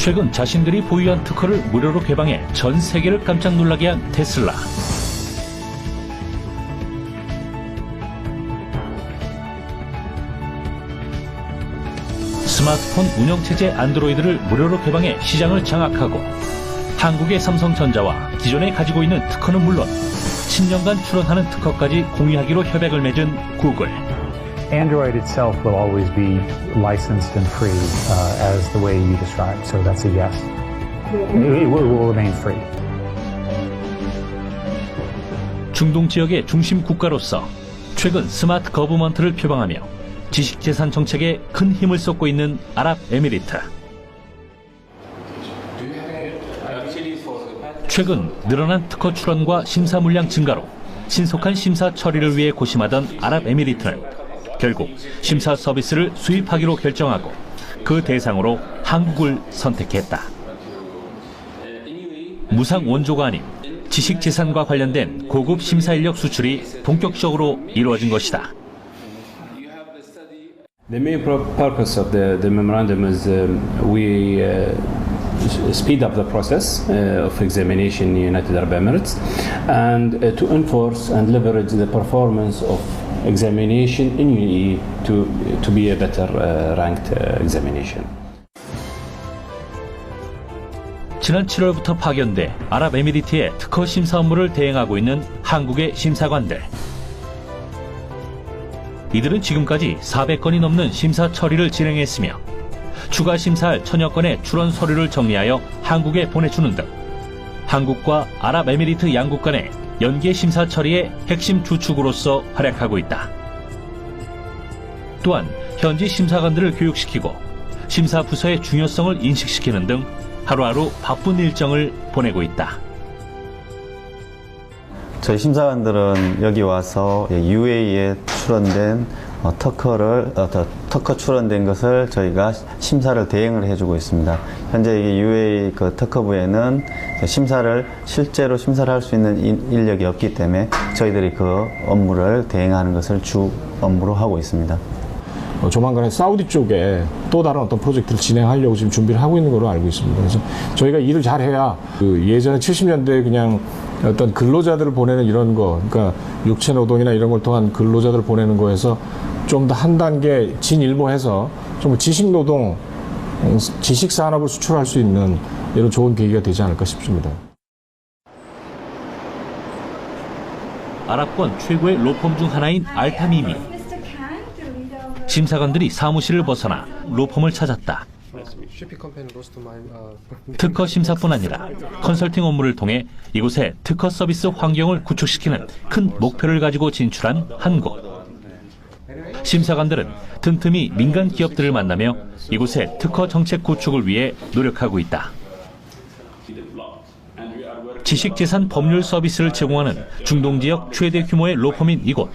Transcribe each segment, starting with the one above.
최근 자신들이 보유한 특허를 무료로 개방해 전 세계를 깜짝 놀라게 한 테슬라. 스마트폰 운영체제 안드로이드를 무료로 개방해 시장을 장악하고 한국의 삼성전자와 기존에 가지고 있는 특허는 물론 10년간 출원하는 특허까지 공유하기로 협약을 맺은 구글. Android itself will always be licensed and free uh, as the way you described. So that's a yes. It, it will, it will remain free. 중동 지역의 중심 국가로서 최근 스마트 거버먼트를 표방하며 지식재산 정책에 큰 힘을 쏟고 있는 아랍에미리트. 최근 늘어난 특허 출원과 심사 물량 증가로 신속한 심사 처리를 위해 고심하던 아랍에미리트는 결국 심사 서비스를 수입하기로 결정하고 그 대상으로 한국을 선택했다. 무상 원조가 아닌 지식재산과 관련된 고급 심사 인력 수출이 본격적으로 이루어진 것이다. The main pur- purpose of the, the memorandum is um, we uh, speed up the process uh, of examination in United Arab Emirates and uh, to enforce and leverage the performance of examination in UAE to, to be a better uh, ranked uh, examination. 지난 7월부터 파견돼 아랍에미리트의 특허 심사 업무를 대행하고 있는 한국의 심사관들. 이들은 지금까지 400건이 넘는 심사 처리를 진행했으며 추가 심사할 천여 건의 출원 서류를 정리하여 한국에 보내주는 등 한국과 아랍에미리트 양국 간의 연계 심사 처리의 핵심 주축으로서 활약하고 있다. 또한 현지 심사관들을 교육시키고 심사 부서의 중요성을 인식시키는 등 하루하루 바쁜 일정을 보내고 있다. 저희 심사관들은 여기 와서 UAE에 출원된 어, 특허를 어, 더- 특허 출원된 것을 저희가 심사를 대행을 해주고 있습니다. 현재 이게 UAE 그 특허부에는 심사를 실제로 심사를 할 수 있는 인- 인력이 없기 때문에 저희들이 그 업무를 대행하는 것을 주 업무로 하고 있습니다. 어, 조만간에 사우디 쪽에 또 다른 어떤 프로젝트를 진행하려고 지금 준비를 하고 있는 걸로 알고 있습니다. 그래서 저희가 일을 잘 해야 그 예전에 70년대에 그냥 어떤 근로자들을 보내는 이런 거, 그러니까 육체 노동이나 이런 걸 통한 근로자들을 보내는 거에서 좀 더 한 단계 진일보해서 좀 지식 노동, 음, 지식 산업을 수출할 수 있는 이런 좋은 계기가 되지 않을까 싶습니다. 아랍권 최고의 로펌 중 하나인 알타미미. 심사관들이 사무실을 벗어나 로펌을 찾았다. 특허 심사뿐 아니라 컨설팅 업무를 통해 이곳의 특허 서비스 환경을 구축시키는 큰 목표를 가지고 진출한 한 곳. 심사관들은 틈틈이 민간 기업들을 만나며 이곳의 특허 정책 구축을 위해 노력하고 있다. 지식재산 법률 서비스를 제공하는 중동 지역 최대 규모의 로펌인 이곳.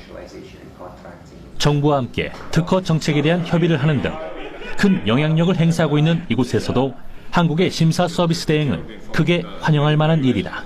정부와 함께 특허 정책에 대한 협의를 하는 등 큰 영향력을 행사하고 있는 이곳에서도 한국의 심사 서비스 대행은 크게 환영할 만한 일이다.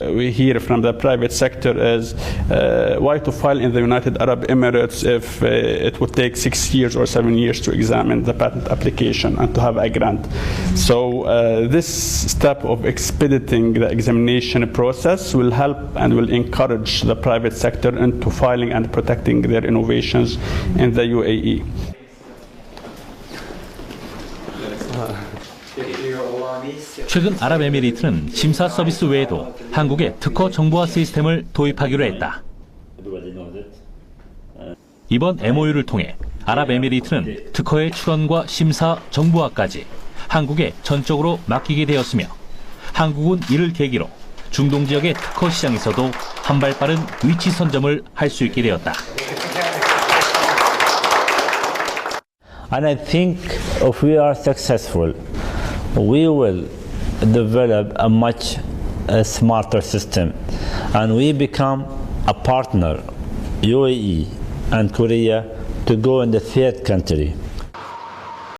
We hear from the private sector is uh, why to file in the United Arab Emirates if uh, it would take six years or seven years to examine the patent application and to have a grant. So uh, this step of expediting the examination process will help and will encourage the private sector into filing and protecting their innovations in the UAE. 최근 아랍에미리트는 심사 서비스 외에도 한국의 특허 정보화 시스템을 도입하기로 했다. 이번 MOU를 통해 아랍에미리트는 특허의 출원과 심사 정보화까지 한국에 전적으로 맡기게 되었으며 한국은 이를 계기로 중동 지역의 특허 시장에서도 한 발 빠른 위치 선점을 할 수 있게 되었다. And I think if we are successful, we will develop a much uh, smarter system and we become a partner, UAE and Korea, to go in the third country.